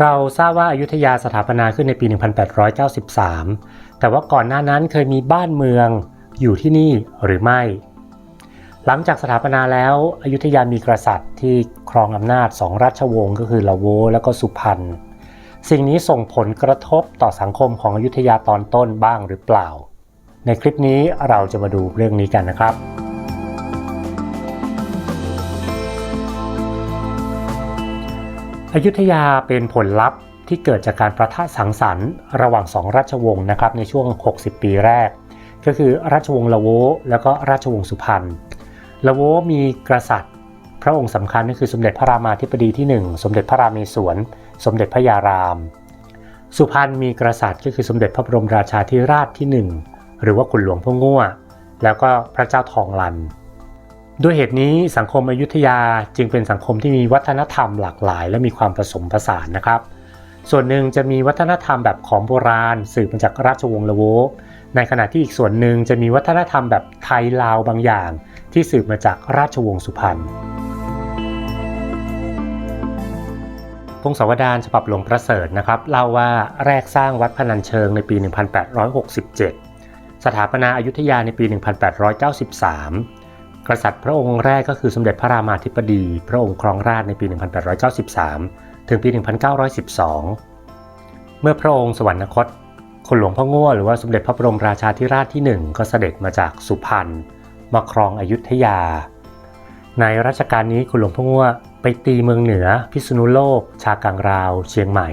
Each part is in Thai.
เราทราบว่าอายุทยาสถาปนาขึ้นในปี 1893 แต่ว่าก่อนหน้านั้นเคยมีบ้านเมืองอยู่ที่นี่หรือไม่ หลังจากสถาปนาแล้วอยุธยามีกษัตริย์ที่ครองอำนาจสองราชวงศ์ก็คือละโวและก็สุพรรณ สิ่งนี้ส่งผลกระทบต่อสังคมของอยุธยาตอนต้นบ้างหรือเปล่า ในคลิปนี้เราจะมาดูเรื่องนี้กันนะครับ อยุธยาเป็นผลลัพธ์ที่เกิดจากการประทะสังสรรค์ระหว่างสองราชวงศ์นะครับในช่วง 60 ปีแรก ก็คือราชวงศ์ละโวแล้วก็ราชวงศ์สุพรรณละโวมีกษัตริย์ พระองค์สำคัญก็คือสมเด็จพระรามาธิบดีที่ 1 สมเด็จพระราเมศวรสมเด็จพระยาราม สุพรรณมีกษัตริย์ก็คือสมเด็จพระบรมราชาธิราชที่ 1 หรือว่าขุนหลวงพ่อง่วแล้วก็พระเจ้าทองลัน ด้วยเหตุนี้สังคมอยุธยาจึงเป็นสังคมที่มีวัฒนธรรมหลากหลาย และมีความผสมผสานนะครับ ส่วนหนึ่งจะมีวัฒนธรรมแบบของโบราณ สืบมาจากราชวงศ์ละโวในขณะที่อีกส่วนหนึ่งจะมีวัฒนธรรมแบบไทยลาวบางอย่าง ที่สืบมาจากราชวงศ์สุพรรณพงศาวดารฉบับหลวงประเสริฐนะครับเล่าว่าแรกสร้างวัดพนัญเชิงในปี 1867 สถาปนาอายุทยาในปี 1893 กษัตริย์พระองค์แรกก็คือสมเด็จพระรามาธิบดี พระองค์ครองราชในปี 1893 ถึงปี 1912 เมื่อพระองค์สวรรคตคุณหลวงพ่อง่วหรือว่าสมเด็จพระบรมราชาธิราชที่ 1 ก็เสด็จมาจากสุพรรณมาครองอยุธยา ในรัชกาลนี้คุณหลวงพ่อง่วไปตีเมืองเหนือ พิษณุโลก ชากังราว เชียงใหม่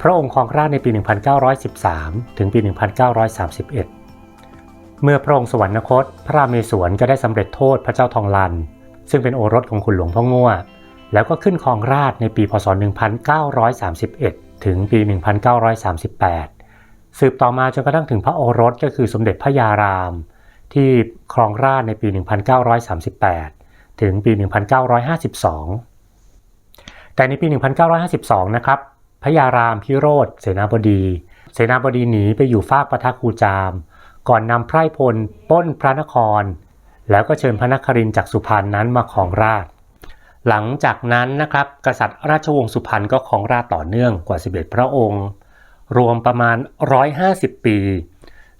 พระองค์ครองราชในปี 1913 ถึงปี 1931 เมื่อพระองค์สวรรคต พระราเมศวรก็ได้สำเร็จโทษพระเจ้าทองลัน ซึ่งเป็นโอรสของคุณหลวงพ่อง่วแล้วก็ขึ้นครองราชในปีพศ 1931 ถึงปี 1938 สืบต่อมาจนกระทั่งถึงพระโอรสก็คือสมเด็จพระยาราม ที่ครองราชในปี 1938 ถึงปี 1952 แต่ในปี 1952 นะครับพระยารามพิโรธเสนาบดี เสนาบดีหนีไปอยู่ฟากปะทะคูจาม ก่อนนำไพร่พลป้นพระนคร แล้วก็เชิญพระนครินจากสุพรรณนั้นมาครองราช หลังจากนั้นนะครับกษัตริย์ราชวงศ์สุพรรณก็ครองราชต่อเนื่องกว่า 11 พระองค์ รวมประมาณ 150 ปี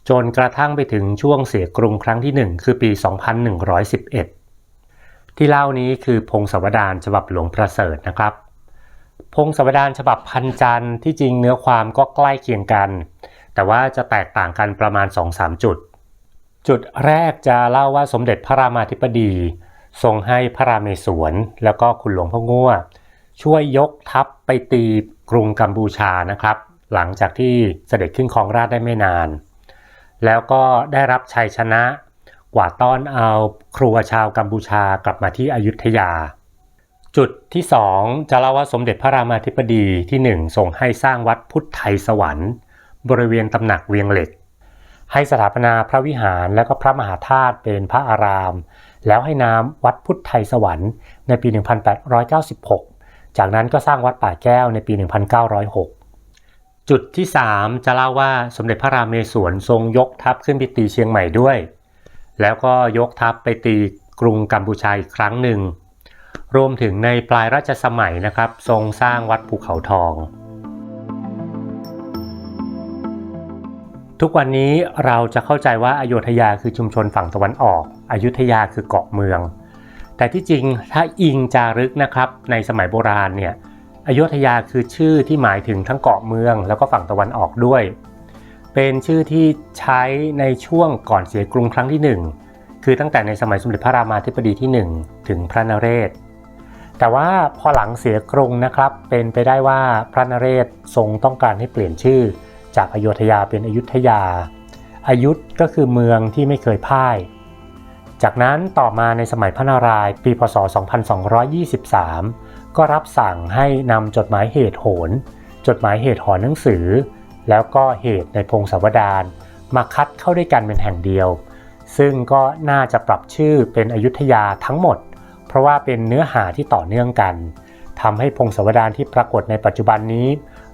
จนกระทั่งไปถึงช่วงเสียกรุงครั้งที่ 1 คือปี 2111 ที่เล่านี้คือพงศาวดารฉบับหลวงประเสริฐนะครับ พงศาวดารฉบับพันจันทร์ที่จริงเนื้อความก็ใกล้เคียงกัน แต่ว่าจะแตกต่างกันประมาณ 2-3 จุด จุดแรกจะเล่าว่าสมเด็จพระรามาธิบดี ทรงให้พระราเมศวรแล้วก็คุณหลวงพ่อง่วช่วยยกทัพไปตีกรุงกัมพูชานะครับ หลังจากที่เสด็จขึ้นครองราชได้ไม่นาน แล้วก็ได้รับชัยชนะกว่าต้อนเอาครัวชาวกัมพูชากลับมาที่อยุธยา จุดที่2จะเล่าว่าสมเด็จพระรามาธิบดีที่1ส่งให้สร้างวัดพุทธไทยสวรรค์ บริเวณตำหนักเวียงเหล็ก ให้สถาปนาพระวิหารและก็พระมหาธาตุเป็นพระอาราม แล้วให้นามวัดพุทธไทยสวรรค์ในปี 1896 จากนั้นก็สร้างวัดป่าแก้วในปี 1906 จุดที่ 3 จะเล่าว่าสมเด็จพระราเมศวรทรงยกทัพขึ้นไปตีเชียงใหม่ด้วย แล้วก็ยกทัพไปตีกรุงกัมพูชาอีกครั้งหนึ่งรวมถึงในปลายราชสมัยนะครับ ทรงสร้างวัดภูเขาทอง ทุกวันนี้เราจะเข้าใจว่าอโยธยาคือชุมชนฝั่งตะวันออกอยุธยาคือเกาะเมือง แต่ที่จริงถ้าอิงจารึกนะครับในสมัยโบราณเนี่ยอโยธยาคือชื่อที่หมายถึงทั้งเกาะเมือง แล้วก็ฝั่งตะวันออกด้วย เป็นชื่อที่ใช้ในช่วงก่อนเสียกรุงครั้งที่ 1 คือตั้งแต่ในสมัยสมเด็จพระรามาธิบดีที่ 1 ถึงพระนเรศ แต่ว่าพอหลังเสียกรุงนะครับเป็นไปได้ว่าพระนเรศทรงต้องการให้เปลี่ยนชื่อ จากอโยธยาเป็นอยุธยาอายุธก็คือเมืองที่ไม่เคยพ่าย จากนั้นต่อมาในสมัยพระนารายณ์ปีพศ 2223 ก็รับสั่งให้นำจดหมายเหตุโหน จดหมายเหตุหอหนังสือ แล้วก็เหตุในพงศาวดารมาคัดเข้าด้วยกันเป็นแห่งเดียว ซึ่งก็น่าจะปรับชื่อเป็นอยุธยาทั้งหมด เพราะว่าเป็นเนื้อหาที่ต่อเนื่องกันทำให้พงศาวดารที่ปรากฏในปัจจุบันนี้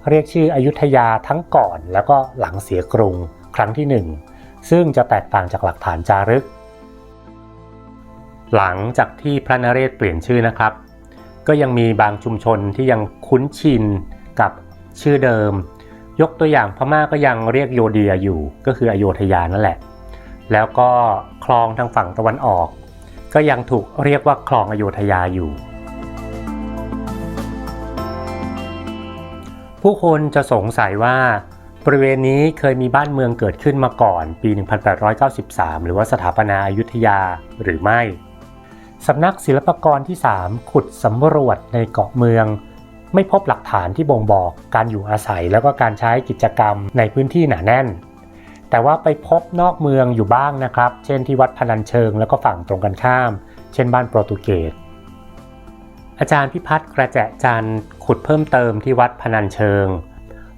เรียกชื่ออยุธยาทั้งก่อน แล้วก็หลังเสียกรุงครั้งที่หนึ่งซึ่งจะแตกต่างจากหลักฐานจารึก หลังจากที่พระนเรศเปลี่ยนชื่อนะครับ ก็ยังมีบางชุมชนที่ยังคุ้นชินกับชื่อเดิม ยกตัวอย่างพม่าก็ยังเรียกโยเดียอยู่ ก็คืออโยธยานั่นแหละ แล้วก็คลองทางฝั่งตะวันออก ก็ยังถูกเรียกว่าคลองอโยธยาอยู่ ผู้คนจะสงสัยว่า บริเวณนี้เคยมีบ้านเมืองเกิดขึ้นมาก่อน ปี 1893 หรือว่าสถาปนาอายุทยาหรือไม่ สำนักศิลปากรที่ 3 ขุดสำรวจในเกาะเมือง ไม่พบหลักฐานที่บ่งบอกการอยู่อาศัยแล้วก็การใช้กิจกรรมในพื้นที่หนาแน่น แต่ว่าไปพบนอกเมืองอยู่บ้างนะครับ เช่นที่วัดพนัญเชิงแล้วก็ฝั่งตรงกันข้าม เช่นบ้านโปรตุเกส อาจารย์พิพัฒน์กระแจจันทร์ขุดเพิ่มเติมที่วัดพนัญเชิง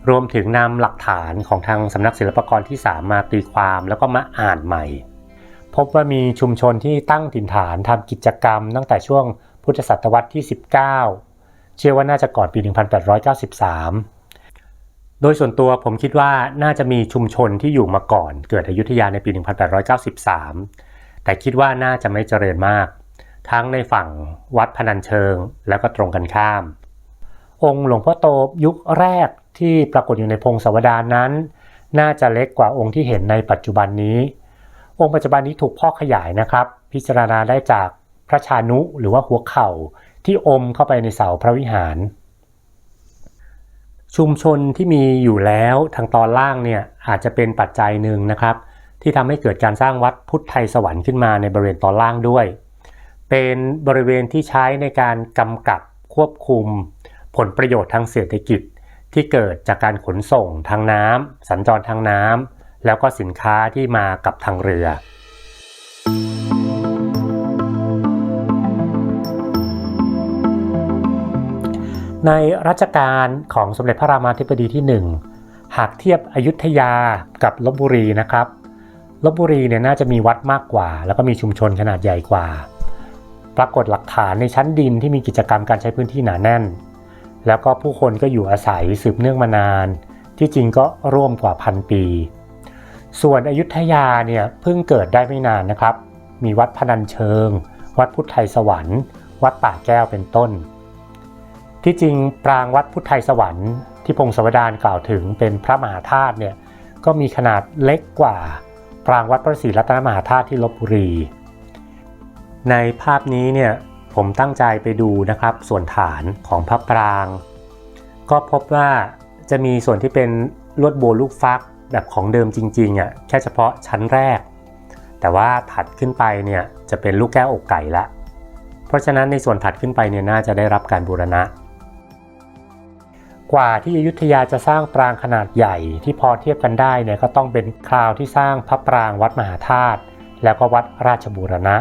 รวมถึงนำหลักฐานของทางสำนักศิลปากรที่3มาตีความแล้วก็มาอ่านใหม่ พบว่ามีชุมชนที่ตั้งถิ่นฐานทำกิจกรรม ตั้งแต่ช่วงพุทธศตวรรษที่ 19 เชื่อว่าน่าจะก่อนปี 1893 โดยส่วนตัวผมคิดว่าน่าจะมีชุมชนที่อยู่มาก่อน เกิดอยุธยาในปี 1893 แต่คิดว่าน่าจะไม่เจริญมาก ทั้งในฝั่งวัดพนัญเชิง แล้วก็ตรงกันข้าม องค์หลวงพ่อโตยุคแรกที่ปรากฏอยู่ในพงศาวดารนั้น น่าจะเล็กกว่าองค์ที่เห็นในปัจจุบันนี้ องค์ปัจจุบันนี้ถูกพ่อกขยายนะครับ พิจารณาได้จากพระชานุหรือว่าหัวเข่าที่อมเข้าไปในเสาพระวิหาร ชุมชนที่มีอยู่แล้วทางตอนล่างเนี่ยอาจจะเป็นปัจจัยหนึ่งนะครับ ที่ทำให้เกิดการสร้างวัดพุทธไทยสวรรค์ขึ้นมาในบริเวณตอนล่างด้วย เป็นบริเวณที่ใช้ในการกำกับควบคุม ผลประโยชน์ทางเศรษฐกิจ ที่เกิดจากการขนส่งทางน้ำสัญจรทางน้ำแล้วก็สินค้าที่มากับทางเรือ ในรัชกาลของสมเด็จพระรามาธิบดีที่ 1 หากเทียบอยุธยากับลบบุรีนะครับลบบุรีเนี่ยน่าจะมีวัดมากกว่า แล้วก็มีชุมชนขนาดใหญ่กว่า รากฏหลักฐานในชั้นดินที่มีกิจกรรมการใช้พื้นที่หนาแน่น แล้วก็ผู้คนก็อยู่อาศัยสืบเนื่องมานาน ที่จริงก็ร่วมกว่าพันปี ส่วนอยุธยาเนี่ยเพิ่งเกิดได้ไม่นานนะครับ มีวัดพนัญเชิง วัดพุทธไทยสวรรค์ วัดป่าแก้วเป็นต้น ที่จริงปรางวัดพุทธไทยสวรรค์ที่พงศาวดารกล่าวถึงเป็นพระมหาธาตุเนี่ยก็มีขนาดเล็กกว่าปรางวัดพระศรีรัตนมหาธาตุที่ลบบุรี ในภาพนี้เนี่ยผมตั้งใจไปดูนะครับส่วนฐานของพระปราง ก็พบว่าจะมีส่วนที่เป็นลวดโบลูกฟักแบบของเดิมจริงๆอะแค่เฉพาะชั้นแรก แต่ว่าถัดขึ้นไปเนี่ยจะเป็นลูกแก้วอกไก่ละ เพราะฉะนั้นในส่วนถัดขึ้นไปเนี่ยน่าจะได้รับการบูรณะ กว่าที่อยุธยาจะสร้างปรางขนาดใหญ่ที่พอเทียบกันได้เนี่ยก็ต้องเป็นคราวที่สร้างพระปรางวัดมหาธาตุแล้วก็วัดราชบูรณะ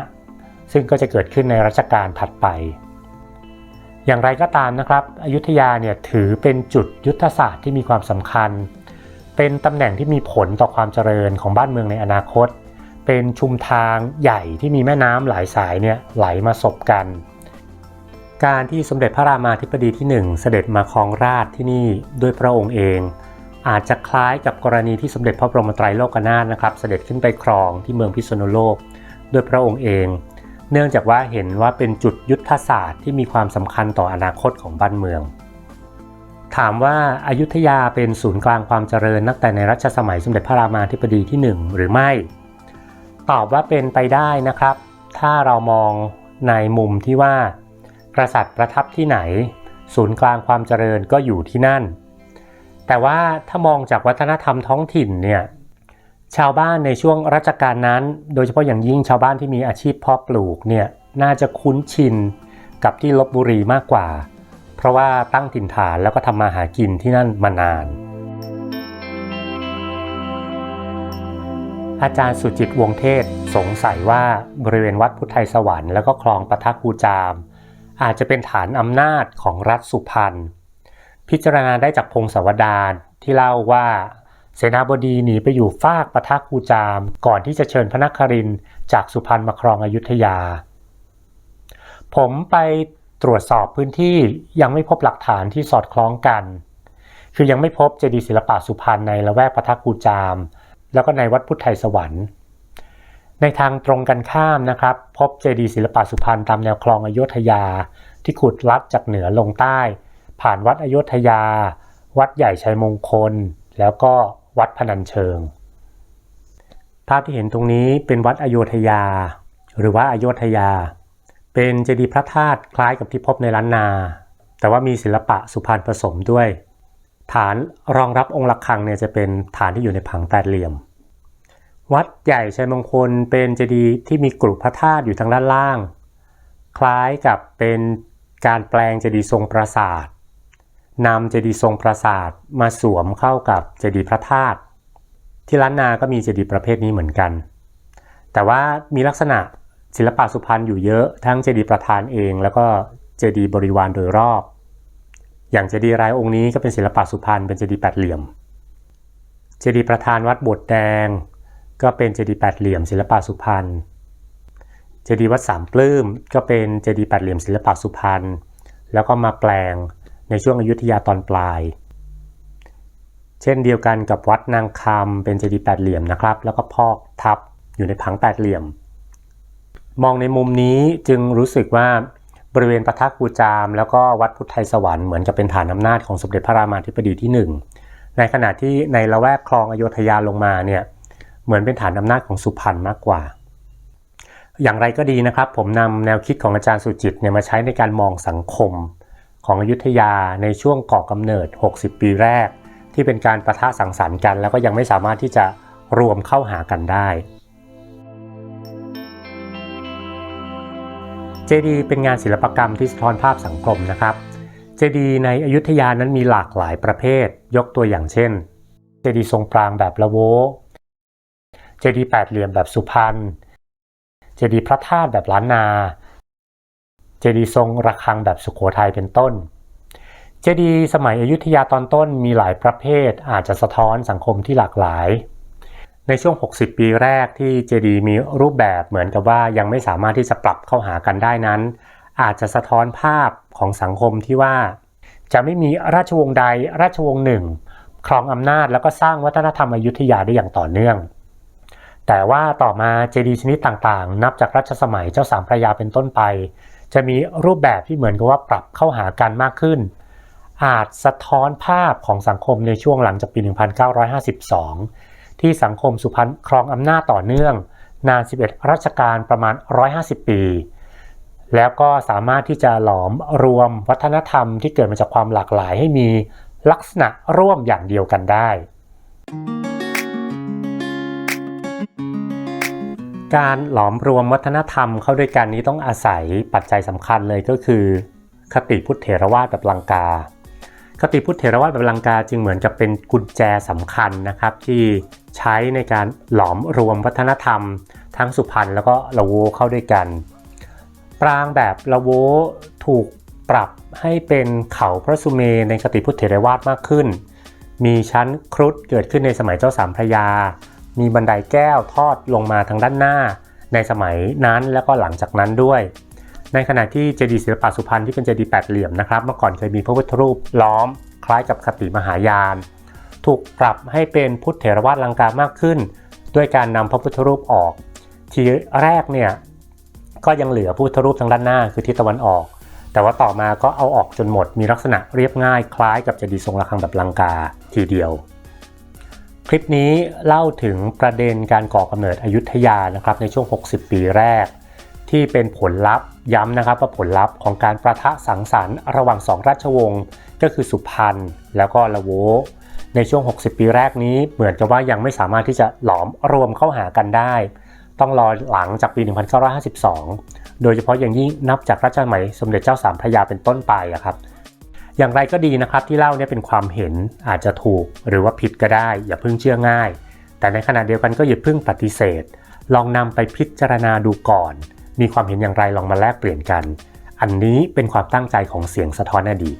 ซึ่งก็จะเกิดขึ้นในรัชกาลถัดไป อย่างไรก็ตามนะครับ อยุธยาเนี่ยถือเป็นจุดยุทธศาสตร์ที่มีความสำคัญ เป็นตำแหน่งที่มีผลต่อความเจริญของบ้านเมืองในอนาคต เป็นชุมทางใหญ่ที่มีแม่น้ำหลายสายเนี่ยไหลมาสบกัน การที่สมเด็จพระรามาธิบดีที่ 1 เสด็จมาครองราชที่นี่ด้วยพระองค์เองอาจจะคล้ายกับกรณีที่สมเด็จพระบรมไตรโลกนาถนะครับ เสด็จขึ้นไปครองที่เมืองพิษณุโลก ด้วยพระองค์เอง เนื่องจากว่าเห็นว่าเป็นจุดยุทธศาสตร์ที่มีความสำคัญต่ออนาคตของบ้านเมือง ถามว่าอายุทยาเป็นศูนย์กลางความเจริญตั้งแต่ในรัชสมัยสมเด็จพระรามาธิบดีที่ 1 หรือไม่ ตอบว่าเป็นไปได้นะครับ ถ้าเรามองในมุมที่ว่ากษัตริย์ประทับที่ไหน ศูนย์กลางความเจริญก็อยู่ที่นั่น แต่ว่าถ้ามองจากวัฒนธรรมท้องถิ่นเนี่ย ชาวบ้านในช่วงรัชกาลนั้น โดยเฉพาะอย่างยิ่งชาวบ้านที่มีอาชีพเพาะปลูกเนี่ยน่าจะคุ้นชินกับที่ลบบุรีมากกว่า เพราะว่าตั้งถิ่นฐานแล้วก็ทำมาหากินที่นั่นมานาน อาจารย์สุจิตวงเทศสงสัยว่าบริเวณวัดพุทธไทยสวรรค์แล้วก็คลองปะทะคูจาม อาจจะเป็นฐานอำนาจของรัฐสุพรรณพิจารณาได้จากพงศาวดารที่เล่าว่า เสนาบดีหนีไปอยู่ฟากปะทะคูจาม ก่อนที่จะเชิญพระนครินจากสุพรรณมาครองอยุธยา ผมไปตรวจสอบพื้นที่ยังไม่พบหลักฐานที่สอดคล้องกัน คือยังไม่พบเจดีย์ศิลปะสุพรรณในละแวกปะทะคูจาม แล้วก็ในวัดพุทธไทยสวรรค์ ในทางตรงกันข้ามนะครับ พบเจดีย์ศิลปะสุพรรณตามแนวคลองอโยธยา ที่ขุดลัดจากเหนือลงใต้ ผ่านวัดอโยธยา วัดใหญ่ชัยมงคล แล้วก็วัดพนัญเชิง ภาพที่เห็นตรงนี้เป็นวัดอโยธยา หรือว่าอโยธยา เป็นเจดีย์พระธาตุคล้ายกับที่พบในล้านนา แต่ว่ามีศิลปะสุพรรณผสมด้วย ฐานรองรับองค์ระฆังเนี่ยจะเป็นฐานที่อยู่ในผังแปดเหลี่ยม วัดใหญ่ชัยมงคลเป็นเจดีย์ที่มีกรุพระธาตุอยู่ทางด้านล่าง คล้ายกับเป็นการแปลงเจดีย์ทรงปราสาท นำเจดีย์ทรงปราสาทมาสวมเข้ากับเจดีย์พระธาตุที่ล้านนาก็มีเจดีย์ประเภทนี้เหมือนกัน แต่ว่ามีลักษณะศิลปะสุพรรณอยู่เยอะทั้งเจดีย์ประธานเอง แล้วก็เจดีย์บริวารโดยรอบ อย่างเจดีย์รายองค์นี้ก็เป็นศิลปะสุพรรณเป็นเจดีย์แปดเหลี่ยม เจดีย์ประธานวัดบทแดง ก็เป็นเจดีย์แปดเหลี่ยมศิลปะสุพรรณเจดีย์วัดสามปลื้มก็เป็นเจดีย์แปดเหลี่ยมศิลปะสุพรรณแล้วก็มาแปลง ในช่วงอยุธยาตอนปลาย เช่นเดียวกันกับวัดนางคำเป็นเจดีย์แปดเหลี่ยมนะครับ แล้วก็พอกทับอยู่ในผังแปดเหลี่ยม มองในมุมนี้จึงรู้สึกว่าบริเวณพระธาตุกูจาม แล้วก็วัดพุทธไทยสวรรค์เหมือนกับเป็นฐานอำนาจของสมเด็จพระรามาธิบดีที่ 1 ในขณะที่ในละแวกคลองอโยธยาลงมาเนี่ยเหมือนเป็นฐานอำนาจของสุพรรณมากกว่า อย่างไรก็ดีนะครับ ผมนำแนวคิดของอาจารย์สุจิตเนี่ยมาใช้ในการมองสังคม ของอยุธยาในช่วงก่อกำเนิด 60 ปีแรก ที่เป็นการประทะสังสรรค์กัน แล้วก็ยังไม่สามารถที่จะรวมเข้าหากันได้ เจดีย์เป็นงานศิลปกรรมที่สะท้อนภาพสังคมนะครับ เจดีย์ในอยุธยานั้นมีหลากหลายประเภท ยกตัวอย่างเช่น เจดีย์ทรงปรางแบบละโว เจดีย์แปดเหลี่ยมแบบสุพรรณ เจดีย์พระธาตุแบบล้านนา เจดีย์ทรงระฆังแบบสุขโขทัยเป็นต้น เจดีย์สมัยอยุธยาตอนต้นมีหลายประเภทอาจจะสะท้อนสังคมที่หลากหลาย ในช่วง 60 ปีแรกที่เจดีย์มีรูปแบบเหมือนกับว่ายังไม่สามารถที่จะปรับเข้าหากันได้นั้น อาจจะสะท้อนภาพของสังคมที่ว่า จะไม่มีราชวงศ์ใดราชวงศ์หนึ่งครองอำนาจแล้วก็สร้างวัฒนธรรมอยุธยาได้อย่างต่อเนื่อง แต่ว่าต่อมาเจดีย์ชนิดต่างๆ นับจากรัชสมัยเจ้าสามพระยาเป็นต้นไป จะมีรูปแบบที่เหมือนกับว่าปรับเข้าหากันมากขึ้น อาจสะท้อนภาพของสังคมในช่วงหลังจากปี 1952 ที่สังคมสุพรรณครองอำนาจต่อเนื่อง นาน 11 รัชกาลประมาณ 150 ปี แล้วก็สามารถที่จะหลอมรวมวัฒนธรรมที่เกิดมาจากความหลากหลายให้มีลักษณะร่วมอย่างเดียวกันได้ การหลอมรวมวัฒนธรรมเข้าด้วยกันนี้ต้องอาศัยปัจจัยสำคัญเลยก็คือ คติพุทธเถรวาทแบบลังกา คติพุทธเถรวาทแบบลังกาจึงเหมือนกับเป็นกุญแจสำคัญนะครับที่ใช้ในการหลอมรวมวัฒนธรรม ทั้งสุพรรณแล้วก็ละโวเข้าด้วยกัน ปรางแบบละโวถูกปรับให้เป็นเขาพระสุเมในคติพุทธเถรวาทมากขึ้น มีชั้นครุฑเกิดขึ้นในสมัยเจ้าสามพระยา มีบันไดแก้วทอดลงมาทางด้านหน้า ในสมัยนั้นแล้วก็หลังจากนั้นด้วย ในขณะที่เจดีย์ศิลปะสุพรรณที่เป็นเจดีย์แปดเหลี่ยมนะครับเมื่อก่อนเคยมีพระพุทธรูปล้อม คล้ายกับคติมหายาน ถูกปรับให้เป็นพุทธเถรวาทลังกามากขึ้น ด้วยการนำพระพุทธรูปออก ทีแรกเนี่ยก็ยังเหลือพุทธรูปทางด้านหน้าคือทิศตะวันออก แต่ว่าต่อมาก็เอาออกจนหมดมีลักษณะเรียบง่ายคล้ายกับเจดีย์ทรงระฆังแบบลังกาทีเดียว คลิปนี้เล่าถึงประเด็นการก่อกำเนิดอยุธยานะครับในช่วง 60 ปีแรก ที่เป็นผลลัพธ์ย้ำนะครับว่าผลลัพธ์ของการประทะสังสรรค์ระหว่างสองราชวงศ์ก็คือสุพรรณแล้วก็ละโวในช่วง 60 ปีแรกนี้เหมือนกับว่ายังไม่สามารถที่จะหลอมรวมเข้าหากันได้ ต้องรอหลังจากปี 1952 โดยเฉพาะอย่างยิ่งนับจากรัชสมัยสมเด็จเจ้าสามพระยาเป็นต้นไปอะครับ อย่างไรก็ดีนะครับที่เล่าเนี่ยเป็นความเห็นอาจจะถูกหรือว่าผิดก็ได้ อย่าเพิ่งเชื่อง่าย แต่ในขณะเดียวกันก็อย่าเพิ่งปฏิเสธ ลองนำไปพิจารณาดูก่อน มีความเห็นอย่างไรลองมาแลกเปลี่ยนกัน อันนี้เป็นความตั้งใจของเสียงสะท้อนอดีต